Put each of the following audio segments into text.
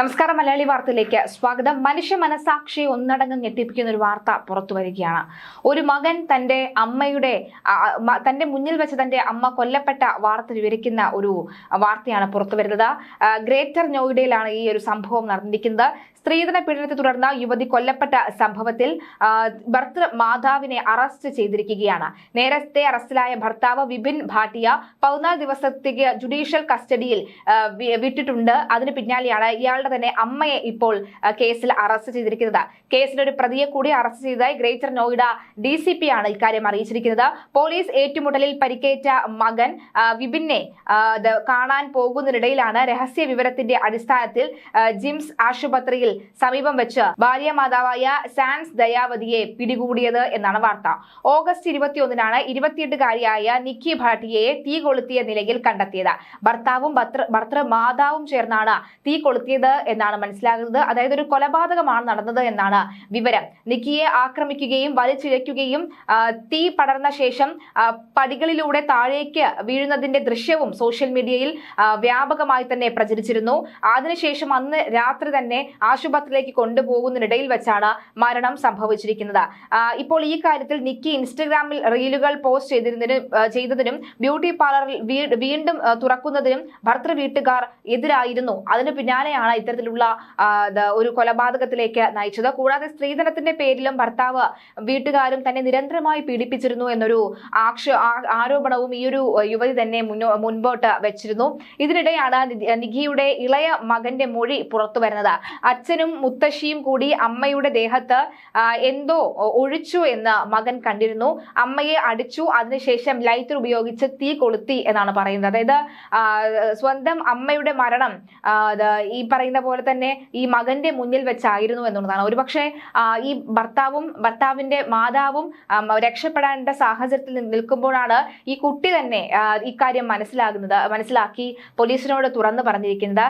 നമസ്കാരം മലയാളി വാർത്തയിലേക്ക് സ്വാഗതം. മനുഷ്യ മനസാക്ഷിയെ ഒന്നടങ്കം ഞെട്ടിപ്പിക്കുന്ന ഒരു വാർത്ത പുറത്തു വരികയാണ്. ഒരു മകൻ തന്റെ അമ്മയുടെ തന്റെ മുന്നിൽ വെച്ച് തന്റെ അമ്മ കൊല്ലപ്പെട്ട വാർത്ത വിവരിക്കുന്ന ഒരു വാർത്തയാണ് പുറത്തു വരുന്നത്. ഗ്രേറ്റർ നോയിഡയിലാണ് ഈ ഒരു സംഭവം നടന്നിരിക്കുന്നത്. സ്ത്രീധന പീഡനത്തെ തുടർന്ന് യുവതി കൊല്ലപ്പെട്ട സംഭവത്തിൽ ഭർത്ത മാതാവിനെ അറസ്റ്റ് ചെയ്തിരിക്കുകയാണ്. നേരത്തെ അറസ്റ്റിലായ ഭർത്താവ് വിപിൻ ഭാട്ടിയ പതിനാല് ദിവസത്തേക്ക് ജുഡീഷ്യൽ കസ്റ്റഡിയിൽ വിട്ടിട്ടുണ്ട്. അതിന് പിന്നാലെയാണ് ഇയാളുടെ തന്നെ അമ്മയെ ഇപ്പോൾ കേസിൽ അറസ്റ്റ് ചെയ്തിരിക്കുന്നത്. കേസിൽ ഒരു പ്രതിയെ കൂടി അറസ്റ്റ് ചെയ്തതായി greater Noida D C P ആണ് ഇക്കാര്യം അറിയിച്ചിരിക്കുന്നത്. പോലീസ് ഏറ്റുമുട്ടലിൽ പരിക്കേറ്റ മകൻ വിപിനെ കാണാൻ പോകുന്നതിനിടയിലാണ് രഹസ്യ വിവരത്തിന്റെ അടിസ്ഥാനത്തിൽ ജിംസ് ആശുപത്രിയിൽ സമീപം വെച്ച് ഭാര്യ മാതാവായ സാൻസ് ദയാവതിയെ പിടികൂടിയത് എന്നാണ് വാർത്ത. ഓഗസ്റ്റ് ഇരുപത്തിയൊന്നിനാണ് ഇരുപത്തിയെട്ടുകാരിയായ നിക്കി ഭാട്ടിയെ തീ കൊളുത്തിയ നിലയിൽ കണ്ടെത്തിയത്. ഭർത്താവും ഭർത്തൃ ഭർത്തൃ മാതാവും ചേർന്നാണ് തീ കൊളുത്തിയത് എന്നാണ് മനസ്സിലാകുന്നത്. അതായത് ഒരു കൊലപാതകമാണ് നടന്നത് എന്നാണ് വിവരം. നിക്കിയെ ആക്രമിക്കുകയും വലിച്ചിഴയ്ക്കുകയും തീ പടർന്ന ശേഷം ആ, പടികളിലൂടെ താഴേക്ക് വീഴുന്നതിന്റെ ദൃശ്യവും സോഷ്യൽ മീഡിയയിൽ വ്യാപകമായി തന്നെ പ്രചരിച്ചിരുന്നു. അതിനുശേഷം അന്ന് രാത്രി തന്നെ ആശുപത്രിയിലേക്ക് കൊണ്ടുപോകുന്നതിനിടയിൽ വെച്ചാണ് മരണം സംഭവിച്ചിരിക്കുന്നത്. ഇപ്പോൾ ഈ കാര്യത്തിൽ നിക്കി ഇൻസ്റ്റഗ്രാമിൽ റീലുകൾ പോസ്റ്റ് ചെയ്തിരുന്നതിനും ചെയ്തതിനും ബ്യൂട്ടി പാർലറിൽ വീണ്ടും തുറക്കുന്നതിനും ഭർത്തൃ വീട്ടുകാർ എതിരായിരുന്നു. അതിന് പിന്നാലെയാണ് ഇത്തരത്തിലുള്ള ഒരു കൊലപാതകത്തിലേക്ക് നയിച്ചത്. കൂടാതെ സ്ത്രീധനത്തിന്റെ പേരിലും ഭർത്താവ് വീട്ടുകാരും തന്നെ നിരന്തരമായി പീഡിപ്പിച്ചിരുന്നു എന്നൊരു ആക്ഷ ആരോപണവും ഈ ഒരു യുവതി തന്നെ മുൻപോട്ട് വെച്ചിരുന്നു. ഇതിനിടെയാണ് നിഖിയുടെ ഇളയ മകന്റെ മൊഴി പുറത്തു വരുന്നത്. അച്ഛനും മുത്തശ്ശിയും കൂടി അമ്മയുടെ ദേഹത്ത് എന്തോ ഒഴിച്ചു എന്ന് മകൻ കണ്ടിരുന്നു. അമ്മയെ അടിച്ചു അതിനുശേഷം ലൈറ്റർ ഉപയോഗിച്ച് തീ കൊളുത്തി എന്നാണ് പറയുന്നത്. അതായത് സ്വന്തം അമ്മയുടെ മരണം ഈ പറയുന്ന പോലെ തന്നെ ഈ മകന്റെ മുന്നിൽ വെച്ചായിരുന്നു എന്നുള്ളതാണ്. ഒരുപക്ഷെ ഈ ഭർത്താവും ഭർത്താവിന്റെ മാതാവും രക്ഷപ്പെടേണ്ട സാഹചര്യത്തിൽ നിൽക്കുമ്പോഴാണ് ഈ കുട്ടി തന്നെ ഇക്കാര്യം മനസ്സിലാകുന്നത് മനസ്സിലാക്കി പോലീസിനോട് തുറന്നു പറഞ്ഞിരിക്കുന്നത്.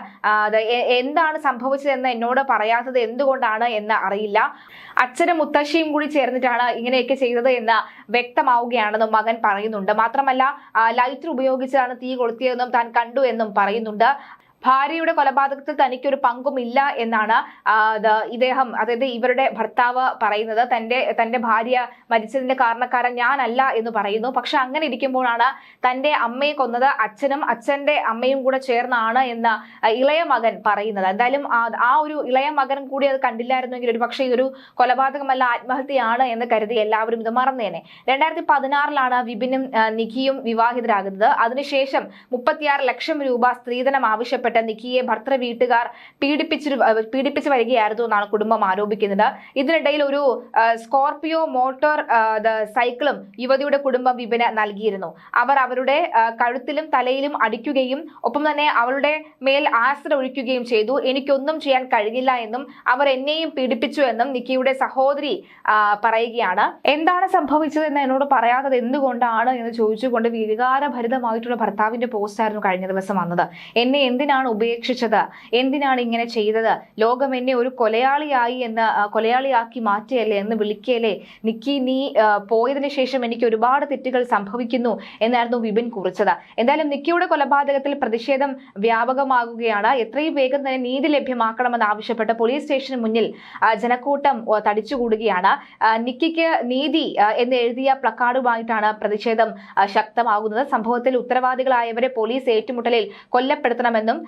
എന്താണ് സംഭവിച്ചതെന്ന് എന്നോട് പറയാത്തത് എന്തുകൊണ്ടാണ് എന്ന് അറിയില്ല. അച്ഛനും മുത്തശ്ശിയും കൂടി ചേർന്നിട്ടാണ് ഇങ്ങനെയൊക്കെ ചെയ്തത് എന്ന് വ്യക്തമാവുകയാണെന്ന് മകൻ പറയുന്നുണ്ട്. മാത്രമല്ല ലൈറ്റർ ഉപയോഗിച്ചാണ് തീ കൊളുത്തിയതെന്നും താൻ കണ്ടു എന്നും പറയുന്നുണ്ട്. ഭാര്യയുടെ കൊലപാതകത്തിൽ തനിക്കൊരു പങ്കുമില്ല എന്നാണ് ഇദ്ദേഹം അതായത് ഇവരുടെ ഭർത്താവ് പറയുന്നത്. തന്റെ തന്റെ ഭാര്യ മരിച്ചതിന്റെ കാരണക്കാരൻ ഞാനല്ല എന്ന് പറയുന്നു. പക്ഷെ അങ്ങനെ ഇരിക്കുമ്പോഴാണ് തന്റെ അമ്മയെ കൊന്നത് അച്ഛനും അച്ഛന്റെ അമ്മയും കൂടെ ചേർന്നാണ് എന്ന് ഇളയ മകൻ പറയുന്നത്. എന്തായാലും ആ ആ ഒരു ഇളയ മകൻ കൂടി അത് കണ്ടില്ലായിരുന്നെങ്കിൽ ഒരു പക്ഷേ ഇതൊരു കൊലപാതകമല്ല ആത്മഹത്യയാണ് എന്ന് കരുതി എല്ലാവരും ഇത് മറന്നേനെ. രണ്ടായിരത്തി പതിനാറിലാണ് വിപിനും നിഖിയും വിവാഹിതരാകുന്നത്. അതിനുശേഷം മുപ്പത്തിയാറ് ലക്ഷം രൂപ സ്ത്രീധനം ആവശ്യപ്പെട്ട. നിഖിയെ ഭർത്തൃ വീട്ടുകാർ പീഡിപ്പിച്ചു പീഡിപ്പിച്ച് വരികയായിരുന്നു എന്നാണ് കുടുംബം ആരോപിക്കുന്നത്. ഇതിനിടയിൽ ഒരു സ്കോർപിയോ മോട്ടോർ സൈക്കിളും യുവതിയുടെ കുടുംബം വിപിന് നൽകിയിരുന്നു. അവർ അവരുടെ കഴുത്തിലും തലയിലും അടിക്കുകയും ഒപ്പം തന്നെ അവളുടെ മേൽ ആസിഡ് ഒഴിക്കുകയും ചെയ്തു. എനിക്കൊന്നും ചെയ്യാൻ കഴിയില്ല എന്നും അവർ എന്നെയും പീഡിപ്പിച്ചു എന്നും നിക്കിയുടെ സഹോദരി പറയുകയാണ്. എന്താണ് സംഭവിച്ചത് എന്ന് എന്നോട് പറയാത്തത് എന്തുകൊണ്ടാണ് എന്ന് ചോദിച്ചുകൊണ്ട് വികാരഭരിതമായിട്ടുള്ള ഭർത്താവിന്റെ പോസ്റ്റ് ആയിരുന്നു കഴിഞ്ഞ ദിവസം വന്നത്. എന്നെ എന്തിനാണ് ഉപേക്ഷിച്ചത്? എന്തിനാണ് ഇങ്ങനെ ചെയ്തത്? ലോകം എന്നെ ഒരു കൊലയാളിയായി എന്ന് കൊലയാളിയാക്കി മാറ്റിയല്ലേ എന്ന് വിളിക്കയല്ലേ നിക്കി നീ പോയതിനു ശേഷം എനിക്ക് ഒരുപാട് തെറ്റുകൾ സംഭവിക്കുന്നു എന്നായിരുന്നു വിപിൻ കുറിച്ചത്. എന്തായാലും നിക്കിയുടെ കൊലപാതകത്തിൽ പ്രതിഷേധം വ്യാപകമാകുകയാണ്. എത്രയും വേഗം തന്നെ നീതി ലഭ്യമാക്കണമെന്ന് ആവശ്യപ്പെട്ട് പോലീസ് സ്റ്റേഷന് മുന്നിൽ ജനക്കൂട്ടം തടിച്ചുകൂടുകയാണ്. നിക്കിക്ക് നീതി എന്ന് എഴുതിയ പ്ലക്കാർഡുമായിട്ടാണ് പ്രതിഷേധം ശക്തമാകുന്നത്. സംഭവത്തിൽ ഉത്തരവാദികളായവരെ പോലീസ് ഏറ്റുമുട്ടലിൽ കൊല്ലപ്പെടുത്തണമെന്നും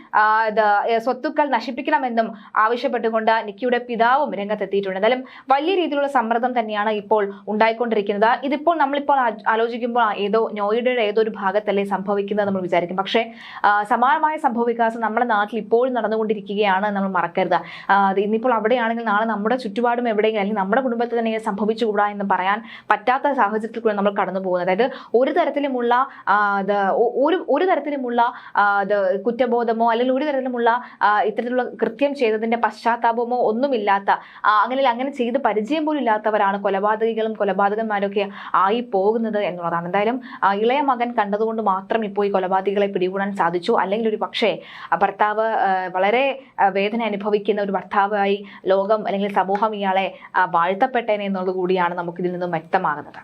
സ്വത്തുക്കൾ നശിപ്പിക്കണമെന്നും ആവശ്യപ്പെട്ടുകൊണ്ട് നിക്കിയുടെ പിതാവും രംഗത്തെത്തിയിട്ടുണ്ട്. എന്തായാലും വലിയ രീതിയിലുള്ള സമ്മർദ്ദം തന്നെയാണ് ഇപ്പോൾ ഉണ്ടായിക്കൊണ്ടിരിക്കുന്നത്. ഇതിപ്പോൾ നമ്മളിപ്പോൾ ആലോചിക്കുമ്പോൾ ഏതോ നോയിഡയുടെ ഏതോ ഒരു ഭാഗത്തല്ലേ സംഭവിക്കുന്നത് നമ്മൾ വിചാരിക്കും. പക്ഷേ സമാനമായ സംഭവവികാസം നമ്മുടെ നാട്ടിൽ ഇപ്പോഴും നടന്നുകൊണ്ടിരിക്കുകയാണ് നമ്മൾ മറക്കരുത്. ഇന്നിപ്പോൾ അവിടെയാണെങ്കിൽ നാളെ നമ്മുടെ ചുറ്റുപാടും എവിടെയെങ്കിലും അല്ലെങ്കിൽ നമ്മുടെ കുടുംബത്തിൽ തന്നെ സംഭവിച്ചുകൂടാ എന്ന് പറയാൻ പറ്റാത്ത സാഹചര്യത്തിൽ കൂടെ നമ്മൾ കടന്നു പോകുന്നത് അതായത് ഒരു തരത്തിലുമുള്ള ഒരു തരത്തിലുമുള്ള കുറ്റബോധമോ അല്ലെങ്കിൽ ഒരു തരത്തിലുമുള്ള ഇത്തരത്തിലുള്ള കൃത്യം ചെയ്തതിന്റെ പശ്ചാത്താപമോ ഒന്നുമില്ലാത്ത അങ്ങനെ അങ്ങനെ ചെയ്ത് പരിചയം പോലും ഇല്ലാത്തവരാണ് കൊലപാതകികളും കൊലപാതകന്മാരൊക്കെ ആയി പോകുന്നത് എന്നുള്ളതാണ്. എന്തായാലും ഇളയ മകൻ കണ്ടതുകൊണ്ട് മാത്രം ഇപ്പോൾ ഈ കൊലപാതകികളെ പിടികൂടാൻ സാധിച്ചു. അല്ലെങ്കിൽ ഒരു പക്ഷേ ഭർത്താവ് വളരെ വേദന അനുഭവിക്കുന്ന ഒരു ഭർത്താവായി ലോകം അല്ലെങ്കിൽ സമൂഹം ഇയാളെ വാഴ്ത്തപ്പെട്ടേനെ എന്നുള്ളത് കൂടിയാണ് നമുക്കിതിൽ നിന്നും വ്യക്തമാകുന്നത്.